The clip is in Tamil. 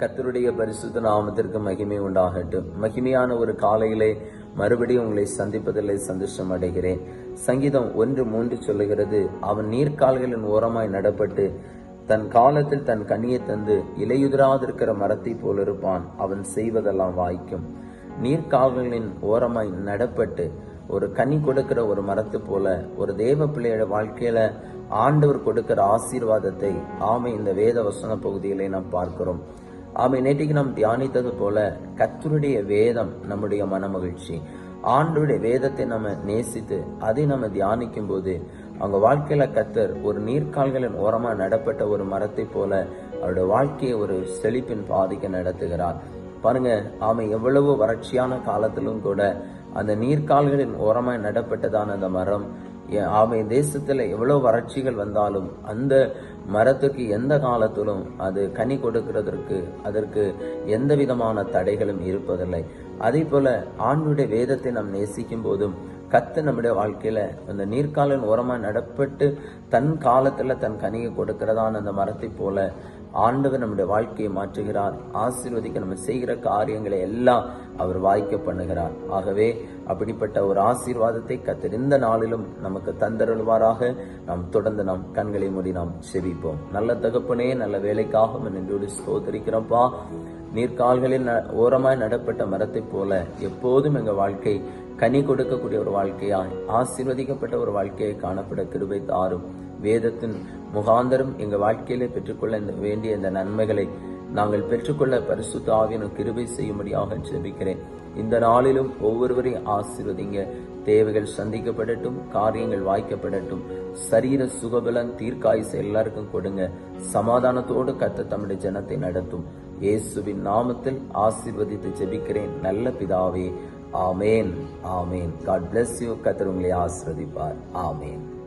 கத்தருடைய பரிசுத்த நாமத்திற்கு மகிமை உண்டாகட்டும். மகிமையான ஒரு காலையிலே மறுபடியும் உங்களை சந்திப்பதிலே சந்தோஷம் அடைகிறேன். சங்கீதம் ஒன்று மூன்று சொல்லுகிறது அவன் நீர்க்கால்களின் ஓரமாய் நடப்பட்டு தன் காலத்தில் தன் கனியை தந்து இலையுதிராதிருக்கிற மரத்தை போல் இருப்பான். அவன் செய்வதெல்லாம் வாய்க்கும். நீர்க்கால்களின் ஓரமாய் நடப்பட்டு ஒரு கனி கொடுக்கிற ஒரு மரத்து போல ஒரு தேவ பிள்ளையோட வாழ்க்கையில ஆண்டவர் கொடுக்கிற ஆசீர்வாதத்தை ஆமை இந்த வேத வசன பகுதியிலே நாம் பார்க்கிறோம். ஆமை நேற்றுக்கு நாம் தியானித்தது போல கத்தருடைய வேதம் நம்முடைய மனமகிழ்ச்சி. ஆண்டுடைய வேதத்தை நம்ம நேசித்து அதை நம்ம தியானிக்கும் போது அவங்க வாழ்க்கையில கத்தர் ஒரு நீர்க்கால்களின் ஓரமா நடப்பட்ட ஒரு மரத்தை போல அவருடைய வாழ்க்கையை ஒரு செழிப்பின் பாதிக்க நடத்துகிறார். பாருங்க ஆமை எவ்வளவு வறட்சியான காலத்திலும் கூட அந்த நீர்க்கால்களின் ஓரமாய் நடப்பட்டதான அந்த மரம் ஆமை தேசத்தில் எவ்வளோ வறட்சிகள் வந்தாலும் அந்த மரத்துக்கு எந்த காலத்திலும் அது கனி கொடுக்கிறதற்கு அதற்கு எந்த விதமான தடைகளும் இருப்பதில்லை. அதே போல் ஆண்டுடைய வேதத்தை நாம் நேசிக்கும் போதும் கத்து நம்முடைய வாழ்க்கையில் அந்த நீர்க்காலின் ஓரமாக நடப்பட்டு தன் காலத்தில் தன் கனியை கொடுக்கிறதான அந்த மரத்தை போல ஆண்டவர் நம்முடைய வாழ்க்கையை மாற்றுகிறார். ஆசீர்வதிக்க நம்ம செய்கிற காரியங்களை எல்லாம் அவர் வாய்க்க பண்ணுகிறார். ஆகவே அப்படிப்பட்ட ஒரு ஆசீர்வாதத்தை கத்தர் இந்த நாளிலும் நமக்கு தந்தருள்வாராக. நாம் தொடர்ந்து நாம் கண்களை மூடி நாம் செவிப்போம் நல்ல தகப்பனே நல்ல வேலைக்காக நின்றோடு ஸ்தோத்தரிக்கிறோம்ப்பா நீர்க்கால்களில் ந- ஓரமாய் நடப்பட்ட மரத்தைப் போல எப்போதும் எங்கள் வாழ்க்கை கனி கொடுக்கக்கூடிய ஒரு வாழ்க்கையாய் ஆசீர்வதிக்கப்பட்ட ஒரு வாழ்க்கையை காணப்பட கிருபை தாரும் வேதத்தின் முகாந்தரம் எங்கள் வாழ்க்கையிலே பெற்றுக்கொள்ள வேண்டிய இந்த நன்மைகளை நாங்கள் பெற்றுக்கொள்ள பரிசுத்த ஆவியனும் கிருபை செய்யும்படியாக ஜெபிக்கிறேன். இந்த நாளிலும் ஒவ்வொருவரையும் ஆசீர்வதிங்க. தேவைகள் சந்திக்கப்படட்டும் காரியங்கள் வாய்க்கப்படட்டும். சரீர சுகபலன் தீர்க்காயுசு எல்லாருக்கும் கொடுங்க. சமாதானத்தோடு கத்த தமிழ் ஜனத்தை நடத்தும். இயேசுவின் நாமத்தில் ஆசீர்வதித்து ஜெபிக்கிறேன். நல்ல பிதாவே amen amen. God bless you கத்தர் உங்களை ஆசிர்வதிப்பார். ஆமேன்.